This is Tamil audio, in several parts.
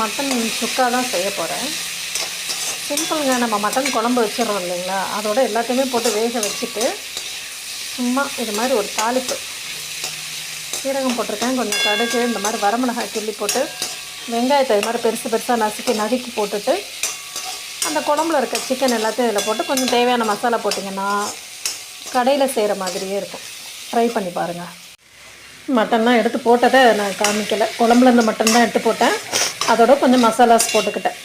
மட்டன் சுக்கா தான் செய்ய போகிறேன் சிம்பிளுங்க நம்ம மட்டன் குழம்பு வச்சிடறோம் இல்லைங்களா? அதோட எல்லாத்தையுமே போட்டு வேக வச்சுட்டு சும்மா இது மாதிரி ஒரு தாளிப்பு. சீரகம் போட்டிருக்கேன். கொஞ்சம் கடுகு இந்த மாதிரி வரமிளகாய் கிள்ளி போட்டு வெங்காயத்தை இது மாதிரி பெருசு பெருசாக நசுக்கி நறுக்கி போட்டுட்டு அந்த குழம்புல இருக்க சிக்கன் எல்லாத்தையும் இதில் போட்டு கொஞ்சம் தேவையான மசாலா போட்டிங்கன்னா கடையில் செய்கிற மாதிரியே இருக்கும். ட்ரை பண்ணி பாருங்கள் மட்டன்லாம் எடுத்து போட்டதை நான் காமிக்கலை. குழம்புலேருந்து மட்டன் தான் எடுத்து போட்டேன். அதோட கொஞ்சம் மசாலாஸ் போட்டுக்கிட்டேன்.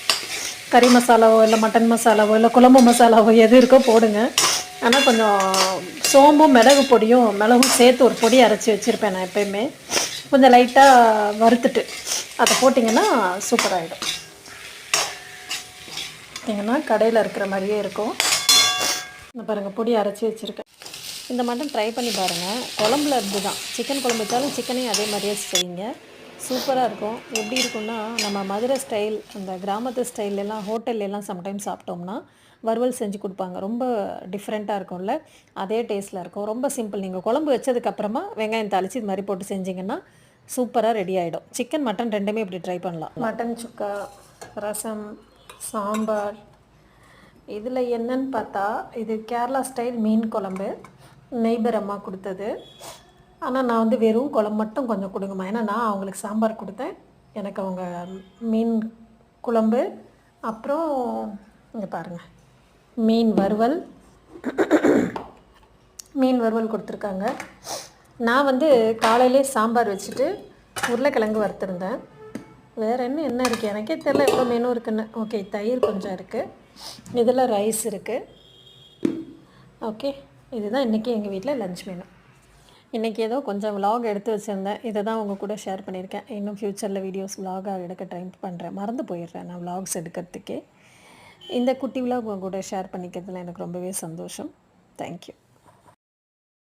கறி மசாலாவோ இல்லை மட்டன் மசாலாவோ இல்லை குழம்பு மசாலாவோ எது இருக்கோ போடுங்க. ஆனால் கொஞ்சம் சோம்பும் மிளகு பொடியும் மிளகும் சேர்த்து ஒரு பொடி அரைச்சி வச்சுருப்பேன் நான் எப்பயுமே. கொஞ்சம் லைட்டாக வறுத்துட்டு அதை போட்டிங்கன்னா சூப்பராகிடும் பார்த்திங்கன்னா கடையில் இருக்கிற மாதிரியே இருக்கும். இந்த பாருங்கள் பொடி அரைச்சி வச்சுருக்கேன். இந்த மட்டும் ட்ரை பண்ணி பாருங்கள் குழம்புல இருந்து தான் சிக்கன் குழம்பு வச்சாலும் சிக்கனையும் அதே மாதிரியே செய்யுங்க. சூப்பராக இருக்கும். எப்படி இருக்கும்னா நம்ம மதுரை ஸ்டைல் அந்த கிராமத்து ஸ்டைல்லாம் ஹோட்டல்லாம் சம்டைம்ஸ் சாப்பிட்டோம்னா வறுவல் செஞ்சு கொடுப்பாங்க. ரொம்ப டிஃப்ரெண்ட்டாக இருக்கும்ல. அதே டேஸ்ட்டில் இருக்கும். ரொம்ப சிம்பிள் நீங்கள் குழம்பு வச்சதுக்கப்புறமா வெங்காயம் தாளித்து இது மாதிரி போட்டு செஞ்சிங்கன்னா சூப்பராக ரெடி ஆகிடும் சிக்கன் மட்டன் ரெண்டுமே இப்படி ட்ரை பண்ணலாம். மட்டன் சுக்கா ரசம் சாம்பார். இதில் என்னன்னு பார்த்தா இது கேரளா ஸ்டைல் மீன் குழம்பு. நெய்பர் அம்மா கொடுத்தது. ஆனால் நான் வந்து வெறும் குழம்பு மட்டும் கொஞ்சம் கொடுங்கம்மா. ஏன்னா நான் அவங்களுக்கு சாம்பார் கொடுத்தேன். எனக்கு அவங்க மீன் குழம்பு அப்புறம் இங்கே பாருங்கள் மீன் வறுவல் மீன் வறுவல் கொடுத்துருக்காங்க. நான் வந்து காலையிலே சாம்பார் வச்சுட்டு உருளைக்கிழங்கு வறுத்துருந்தேன். வேறு என்ன என்ன இருக்குது எனக்கே தெரில எவ்வளோ மெனு இருக்குன்னு. ஓகே தயிர் கொஞ்சம் இருக்குது இதில் ரைஸ் இருக்குது ஓகே இதுதான் இன்றைக்கி எங்கள் வீட்டில் லஞ்ச் மெனு இன்றைக்கி ஏதோ கொஞ்சம் விலாக் எடுத்து வச்சுருந்தேன். இதை தான் உங்கள் கூட ஷேர் பண்ணியிருக்கேன். இன்னும் ஃப்யூச்சரில் வீடியோஸ் விலாகாக எடுக்க ட்ரை பண்ணுறேன் மறந்து போயிடுறேன் நான் விலாக்ஸ் எடுக்கிறதுக்கே. இந்த குட்டி விலாக் உங்கள் கூட ஷேர் பண்ணிக்கிறதுல எனக்கு ரொம்பவே சந்தோஷம். தேங்க்யூ